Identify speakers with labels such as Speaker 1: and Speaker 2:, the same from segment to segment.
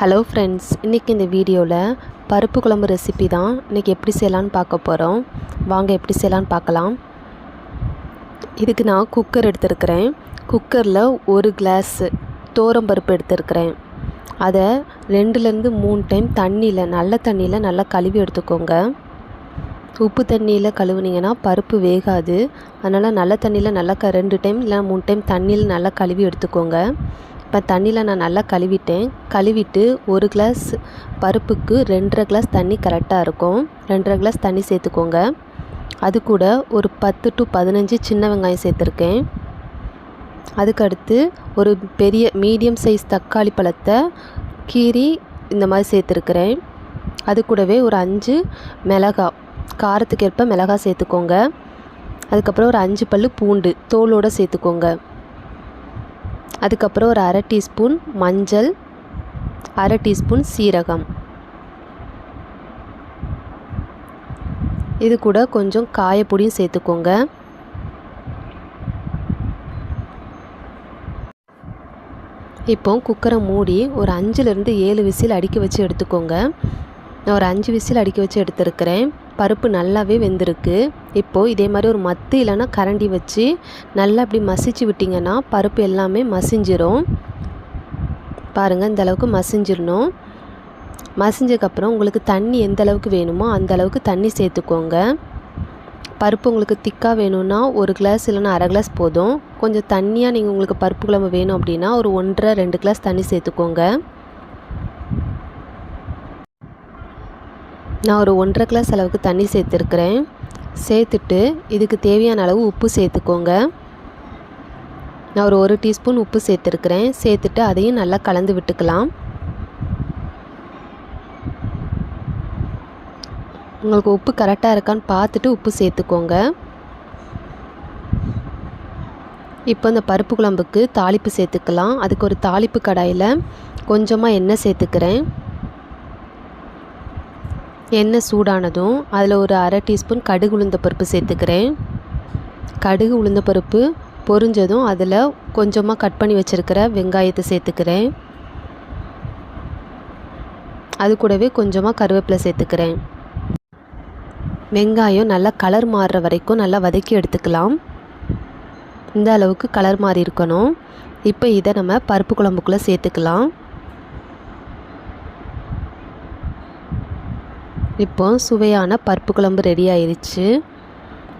Speaker 1: Hello friends இன்றைக்கி இந்த வீடியோவில் பருப்பு குழம்பு ரெசிபி தான் இன்றைக்கி எப்படி செய்யலான்னு பார்க்க போகிறோம் வாங்க எப்படி செய்யலான்னு பார்க்கலாம். இதுக்கு நான் குக்கர் எடுத்திருக்கிறேன். குக்கரில் ஒரு கிளாஸ் பருப்பு எடுத்திருக்கிறேன். அதை ரெண்டுலேருந்து மூணு டைம் தண்ணியில் நல்ல தண்ணியில் நல்லா கழுவி எடுத்துக்கோங்க. உப்பு தண்ணியில் கழுவுனீங்கன்னா பருப்பு வேகாது. அதனால் நல்ல தண்ணியில் நல்லா க ரெண்டு டைம் இல்லை மூணு டைம் தண்ணியில் நல்லா கழுவி எடுத்துக்கோங்க. இப்போ தண்ணியில் நான் நல்லா கழுவிட்டேன். கழுவிட்டு ஒரு கிளாஸ் பருப்புக்கு ரெண்டரை கிளாஸ் தண்ணி கரெக்டாக இருக்கும். ரெண்டரை கிளாஸ் தண்ணி சேர்த்துக்கோங்க. அது கூட ஒரு பத்து டு பதினஞ்சு சின்ன வெங்காயம் சேர்த்துருக்கேன். அதுக்கடுத்து ஒரு பெரிய மீடியம் சைஸ் தக்காளி பழத்தை கீரி இந்த மாதிரி சேர்த்துருக்குறேன். அது கூடவே ஒரு அஞ்சு மிளகா காரத்துக்கு ஏற்ப மிளகா சேர்த்துக்கோங்க. அதுக்கப்புறம் ஒரு அஞ்சு பல் பூண்டு தோலோடு சேர்த்துக்கோங்க. அதுக்கப்புறம் ஒரு அரை டீஸ்பூன் மஞ்சள் அரை டீஸ்பூன் சீரகம். இது கூட கொஞ்சம் காயப்பொடியும் சேர்த்துக்கோங்க. இப்போ குக்கரை மூடி ஒரு அஞ்சுலேருந்து ஏழு விசில் அடுக்கி வச்சு எடுத்துக்கோங்க. நான் ஒரு அஞ்சு விசில் அடிக்க வச்சு எடுத்துருக்கிறேன். பருப்பு நல்லாவே வெந்திருக்கு. இப்போது இதே மாதிரி ஒரு மத்து இல்லைன்னா கரண்டி வச்சு நல்லா அப்படி மசிச்சு விட்டிங்கன்னா பருப்பு எல்லாமே மசிஞ்சிரும். பாருங்கள் இந்த அளவுக்கு மசிஞ்சிடணும் மசிஞ்சதுக்கப்புறம் உங்களுக்கு தண்ணி எந்த அளவுக்கு வேணுமோ அந்த அளவுக்கு தண்ணி சேர்த்துக்கோங்க. பருப்பு உங்களுக்கு திக்காக வேணும்னா ஒரு கிளாஸ் இல்லைன்னா அரை கிளாஸ் போதும். கொஞ்சம் தண்ணியாக நீங்கள் உங்களுக்கு பருப்பு குழம்பு வேணும் அப்படின்னா ஒரு ஒன்றரை ரெண்டு கிளாஸ் தண்ணி சேர்த்துக்கோங்க. நான் ஒரு ஒன்றரை கிளாஸ் அளவுக்கு தண்ணி சேர்த்துருக்குறேன். சேர்த்துட்டு இதுக்கு தேவையான அளவு உப்பு சேர்த்துக்கோங்க. நான் ஒரு ஒரு டீஸ்பூன் உப்பு சேர்த்துருக்குறேன். சேர்த்துட்டு அதையும் நல்லா கலந்து விட்டுக்கலாம். உங்களுக்கு உப்பு கரெக்டாக இருக்கான்னு பார்த்துட்டு உப்பு சேர்த்துக்கோங்க. இப்போ இந்த பருப்பு குழம்புக்கு தாளிப்பு சேர்த்துக்கலாம். அதுக்கு ஒரு தாளிப்பு கடாயில் கொஞ்சமாக எண்ணெய் சேர்த்துக்கிறேன். எண்ணெய் சூடானதும் அதில் ஒரு அரை டீஸ்பூன் கடுகு உளுந்த பருப்பு சேர்த்துக்கிறேன். கடுகு உளுந்த பருப்பு பொரிஞ்சதும் அதில் கொஞ்சமாக கட் பண்ணி வச்சுருக்கிற வெங்காயத்தை சேர்த்துக்கிறேன். அது கூடவே கொஞ்சமாக கருவேப்பிலை சேர்த்துக்கிறேன். வெங்காயம் நல்லா கலர் மாறுற வரைக்கும் நல்லா வதக்கி எடுத்துக்கலாம். இந்த அளவுக்கு கலர் மாறி இருக்கணும் இப்போ இதை நம்ம பருப்பு குழம்புக்குள்ளே சேர்த்துக்கலாம். இப்போ சுவையான பருப்பு குழம்பு ரெடி ஆயிடுச்சு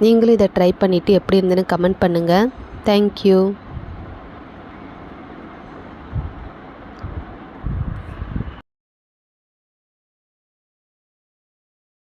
Speaker 1: நீங்களும் இதை ட்ரை பண்ணிவிட்டு எப்படி இருந்ததுன்னு கமெண்ட் பண்ணுங்கள் தேங்க்யூ